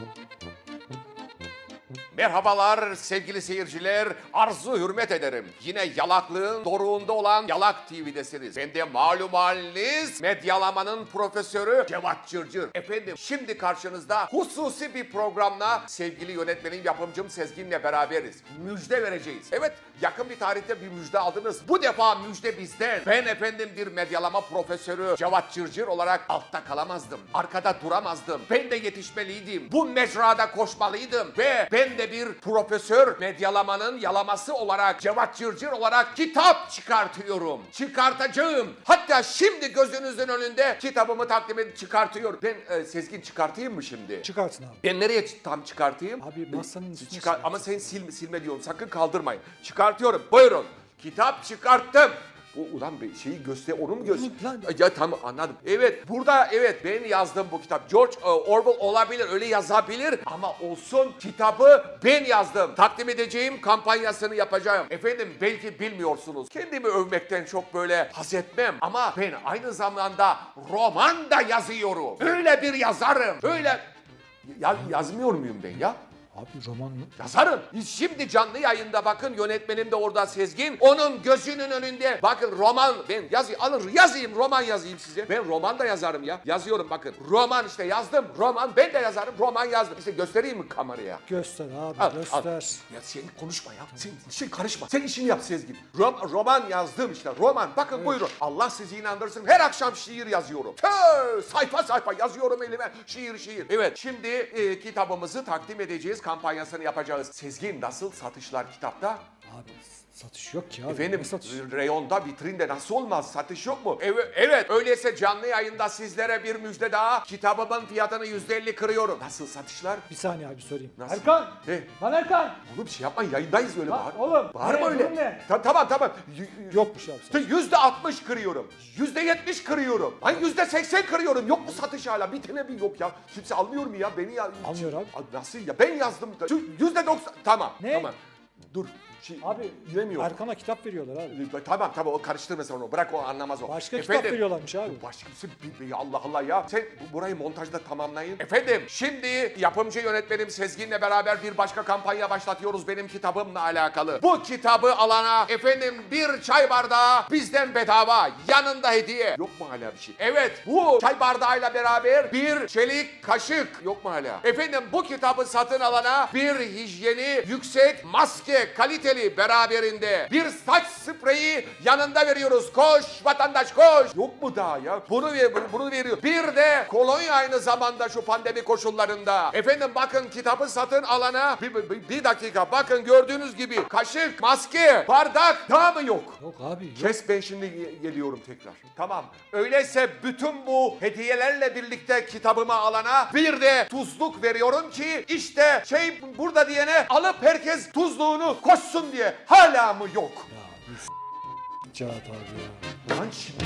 Thank you. Merhabalar sevgili seyirciler. Arzu hürmet ederim. Yine yalaklığın doruğunda olan Yalak TV'desiniz. Ben de malum haliniz medyalamanın profesörü Cevat Cırcır. Efendim şimdi karşınızda hususi bir programla sevgili yönetmenim yapımcım Sezgin'le beraberiz. Müjde vereceğiz. Evet yakın bir tarihte bir müjde aldınız. Bu defa müjde bizden. Ben efendim bir medyalama profesörü Cevat Cırcır olarak altta kalamazdım. Arkada duramazdım. Ben de yetişmeliydim. Bu mecrada koşmalıydım. Ve ben de bir profesör medyalamanın yalaması olarak Cevat Cırcır olarak kitap çıkartıyorum. Çıkartacağım. Hatta şimdi gözünüzün önünde kitabımı takdim edip çıkartıyorum. Ben e, Sezgin çıkartayım mı şimdi? Çıkartın abi. Ben nereye tam çıkartayım? Abi masanın üstüne Çıkar, ama sen sil, silme diyorum. Sakın kaldırmayın. Çıkartıyorum. Buyurun. Kitap çıkarttım. Bu ulan bir şeyi göster, onu mu göster? Lan. Ya tamam anladım. Evet burada evet ben yazdım bu kitap. George e, Orwell olabilir öyle yazabilir ama olsun kitabı ben yazdım. Takdim edeceğim kampanyasını yapacağım. Efendim belki bilmiyorsunuz. Kendimi övmekten çok böyle haz etmem ama ben aynı zamanda roman da yazıyorum. Öyle bir yazarım. Öyle ya, yazmıyor muyum ben ya? Abi roman mı? Yazarım. Şimdi canlı yayında bakın yönetmenim de orada Sezgin. Onun gözünün önünde bakın roman ben yazayım alın yazayım roman yazayım size. Ben roman da yazarım ya. Yazıyorum bakın. Roman işte yazdım. Roman ben de yazarım. Roman yazdım. İşte göstereyim mi kameraya? Göster abi Al, göster. al. Ya sen konuşma ya. Sen şey karışma. Sen işini yap Sezgin. Rom- roman yazdım işte. Roman. Bakın buyurun. Allah sizi inandırsın. Her akşam şiir yazıyorum. Tö, sayfa sayfa yazıyorum elime. Şiir şiir. Evet şimdi e, kitabımızı takdim edeceğiz. Kampanyasını yapacağız. Sezgin nasıl satışlar kitapta? Abi satış yok ki abi. Efendim Ne satış? reyonda vitrinde nasıl olmaz? Satış yok mu? Evet, evet öyleyse canlı yayında sizlere bir müjde daha. Kitabımın fiyatını yüzde elli kırıyorum. Nasıl satışlar? Bir saniye abi sorayım. Nasıl? Erkan! He. Lan Erkan! Oğlum bir şey yapmayın yayındayız öyle Lan bağır. oğlum, Bağırma ne, öyle. durum ne? Ta- tamam tamam. Y- Yokmuş abi satış. Yüzde altmış kırıyorum. Yüzde yetmiş kırıyorum. Lan yüzde seksen kırıyorum. Yok mu satış hala? Bir tane bir yok ya. Kimse almıyor mu ya? Beni ya... Almıyor abi. Nasıl ya? Ben yazdım. Yüzde doksan. Tamam. Ne? Tamam. Dur. Şey, Abi Bilemiyorum. Erkan'a kitap veriyorlar abi. Tamam tamam o karıştırma sen onu. Bırak o anlamaz o. Başka kitap veriyorlarmış abi. Başkası bir- bir- Allah Allah ya. Sen bu- burayı montajda tamamlayın. Efendim şimdi yapımcı yönetmenim Sezgin'le beraber bir başka kampanya başlatıyoruz benim kitabımla alakalı. Bu kitabı alana efendim bir çay bardağı bizden bedava. Yanında hediye. Yok mu hala bir şey? Evet bu çay bardağıyla beraber bir çelik kaşık. Yok mu hala? Efendim bu kitabı satın alana bir hijyeni yüksek maske kaliteli beraberinde bir saç spreyi yanında veriyoruz. Koş vatandaş koş. Yok mu daha ya? Bunu ver, bunu, bunu veriyor. Bir de kolonya aynı zamanda şu pandemi koşullarında. Efendim bakın kitabı satın alana bir, bir, bir dakika bakın gördüğünüz gibi kaşık, maske, bardak daha mı yok? Yok abi yok. Kes ben şimdi ge- geliyorum tekrar. Tamam. Öyleyse bütün bu hediyelerle birlikte kitabımı alana bir de tuzluk veriyorum ki işte şey burada diyene alıp herkes tuzluğunu koşsun diye. Hala mı yok? Ya Cevat abi ya. Lan şimdi